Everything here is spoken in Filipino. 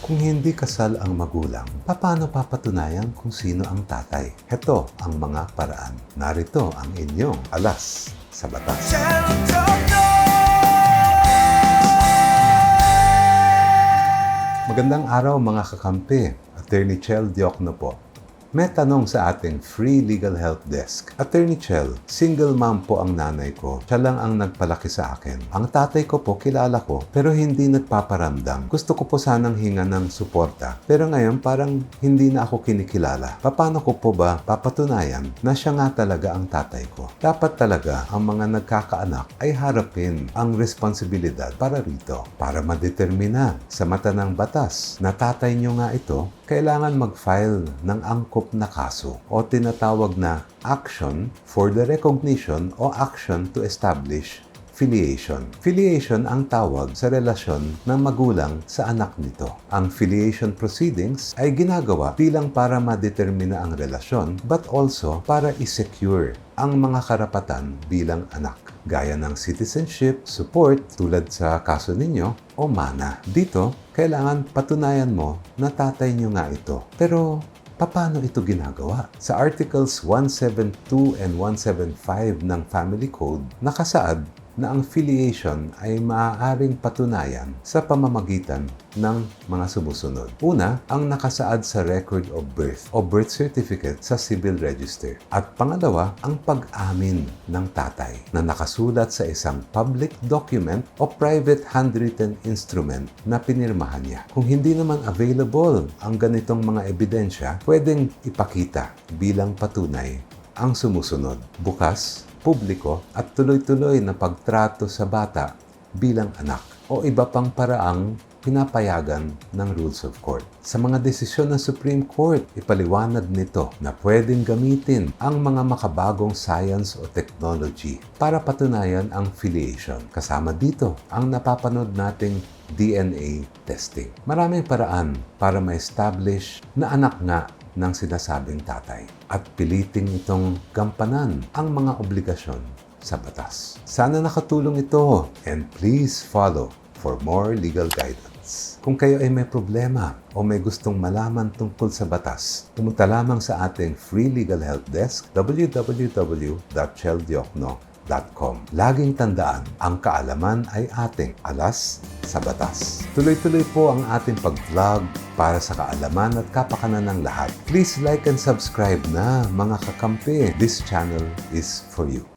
Kung hindi kasal ang magulang, paano papatunayan kung sino ang tatay? Heto ang mga paraan. Narito ang inyong alas sa batas. Magandang araw mga kakampi. Attorney Chel Diokno po. May tanong sa ating free legal help desk. Attorney Chel, single mom po ang nanay ko. Siya lang ang nagpalaki sa akin. Ang tatay ko po kilala ko pero hindi nagpaparamdam. Gusto ko po sanang hinga ng suporta. Pero ngayon parang hindi na ako kinikilala. Paano ko po ba papatunayan na siya nga talaga ang tatay ko? Dapat talaga ang mga nagkakaanak ay harapin ang responsibilidad para rito. Para madetermina sa mata ng batas na tatay nyo nga ito, kailangan mag-file ng angkop na kaso o tinatawag na action for the recognition o action to establish filiation. Filiation ang tawag sa relasyon ng magulang sa anak nito. Ang filiation proceedings ay ginagawa bilang para madetermina ang relasyon but also para i-secure ang mga karapatan bilang anak gaya ng citizenship, support tulad sa kaso ninyo o mana. Dito, kailangan patunayan mo na tatay nyo nga ito. Pero paano ito ginagawa? Sa Articles 172 and 175 ng Family Code, nakasaad na ang filiation ay maaaring patunayan sa pamamagitan ng mga sumusunod. Una, ang nakasaad sa record of birth o birth certificate sa civil register. At pangalawa, ang pag-amin ng tatay na nakasulat sa isang public document o private handwritten instrument na pinirmahan niya. Kung hindi naman available ang ganitong mga ebidensya, pwedeng ipakita bilang patunay ang sumusunod. Bukas, publiko at tuloy-tuloy na pagtrato sa bata bilang anak o iba pang paraang pinapayagan ng rules of court. Sa mga desisyon ng Supreme Court, ipaliwanag nito na pwedeng gamitin ang mga makabagong science o technology para patunayan ang filiation. Kasama dito ang napapanood nating DNA testing. Maraming paraan para ma-establish na anak nga ng sinasabing tatay at piliting itong gampanan ang mga obligasyon sa batas. Sana nakatulong ito and please follow for more legal guidance. Kung kayo ay may problema o may gustong malaman tungkol sa batas, pumunta lamang sa ating free legal help desk www.cheldiokno.com Laging tandaan, ang kaalaman ay ating alas sa batas. Tuloy-tuloy po ang ating pag-vlog para sa kaalaman at kapakanan ng lahat. Please like and subscribe na mga kakampi. This channel is for you.